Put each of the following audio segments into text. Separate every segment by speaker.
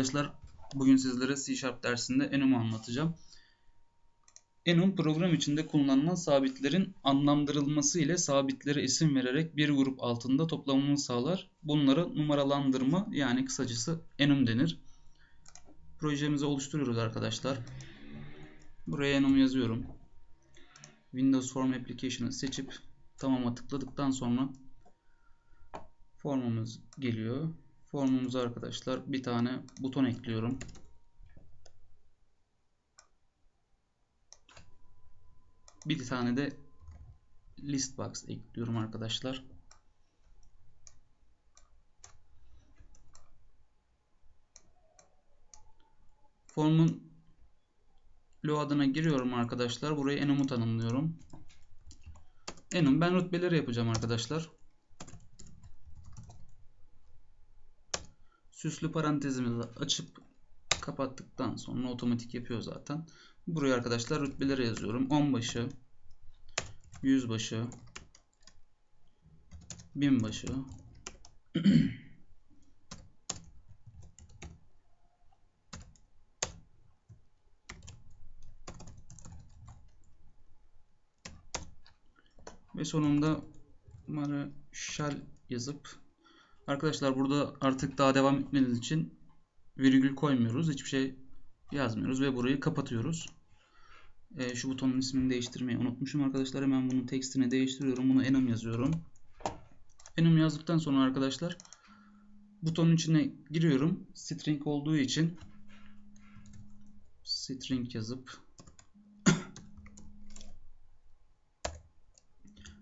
Speaker 1: arkadaşlar. Bugün sizlere C Sharp dersinde enum'u anlatacağım. Enum program içinde kullanılan sabitlerin anlamlandırılması ile sabitlere isim vererek bir grup altında toplamını sağlar. Bunlara numaralandırma yani kısacası enum denir. Projemizi oluşturuyoruz arkadaşlar. Buraya enum yazıyorum. Windows Form Application'ı seçip tamama tıkladıktan sonra formumuz geliyor. Formumuza arkadaşlar bir tane buton ekliyorum. Bir tane de list box ekliyorum arkadaşlar. Formun lo adına giriyorum arkadaşlar. Burayı enum'u tanımlıyorum. Enum ben rütbeleri yapacağım arkadaşlar. Süslü parantezimizi açıp kapattıktan sonra otomatik yapıyor zaten. Buraya arkadaşlar rütbeleri yazıyorum. 10 başı, 100 başı, 1000 başı, ve sonunda Marshall yazıp Arkadaşlar burada artık daha devam etmeniz için virgül koymuyoruz. Hiçbir şey yazmıyoruz ve burayı kapatıyoruz. E, şu butonun ismini değiştirmeyi unutmuşum arkadaşlar. Hemen bunun tekstini değiştiriyorum. Bunu enum yazıyorum. Enum yazdıktan sonra arkadaşlar butonun içine giriyorum. String olduğu için string yazıp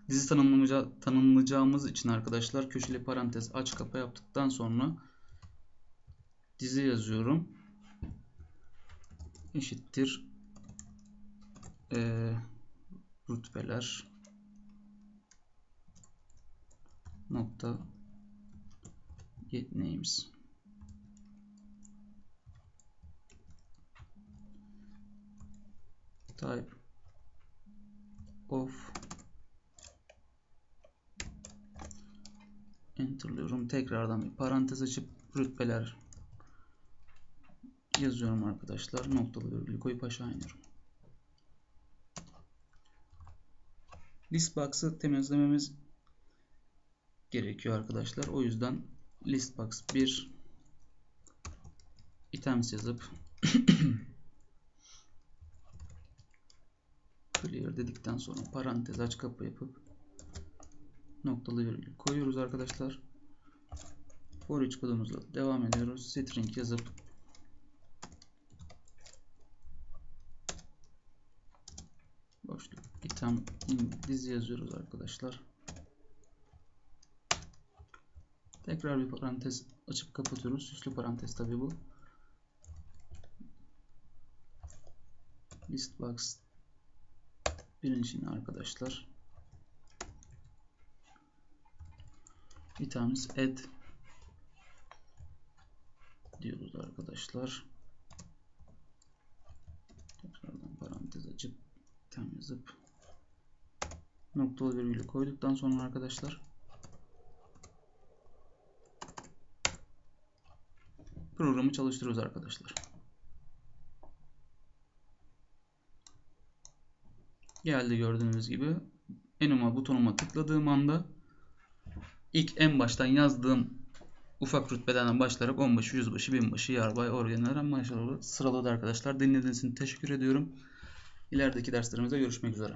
Speaker 1: Dizi tanımlayacağımız için arkadaşlar köşeli parantez aç kapa yaptıktan sonra dizi yazıyorum. Eşittir e, rütbeler nokta get type of enterlıyorum. Tekrardan bir parantez açıp rütbeler yazıyorum arkadaşlar. Noktalı virgül koyup aşağı iniyorum. Listbox'ı temizlememiz gerekiyor arkadaşlar. O yüzden listbox 1 items yazıp clear dedikten sonra parantez aç kapı yapıp noktalı virgül koyuyoruz arkadaşlar. For each kodumuzla devam ediyoruz. String yazıp boşluk item in dizi yazıyoruz arkadaşlar. Tekrar bir parantez açıp kapatıyoruz. Süslü parantez tabi bu. Listbox birinci arkadaşlar. Bir tanesi add diyoruz arkadaşlar. Tekrardan parantez açıp tem yazıp noktalı virgülü koyduktan sonra arkadaşlar programı çalıştırıyoruz arkadaşlar. Geldi gördüğünüz gibi enuma butonuma tıkladığım anda ilk en baştan yazdığım ufak rütbeden başlayarak onbaşı, yüzbaşı, binbaşı, yarbay, orgeneral, maşallah sıraladı arkadaşlar. Dinlediğiniz için teşekkür ediyorum. İlerideki derslerimizde görüşmek üzere.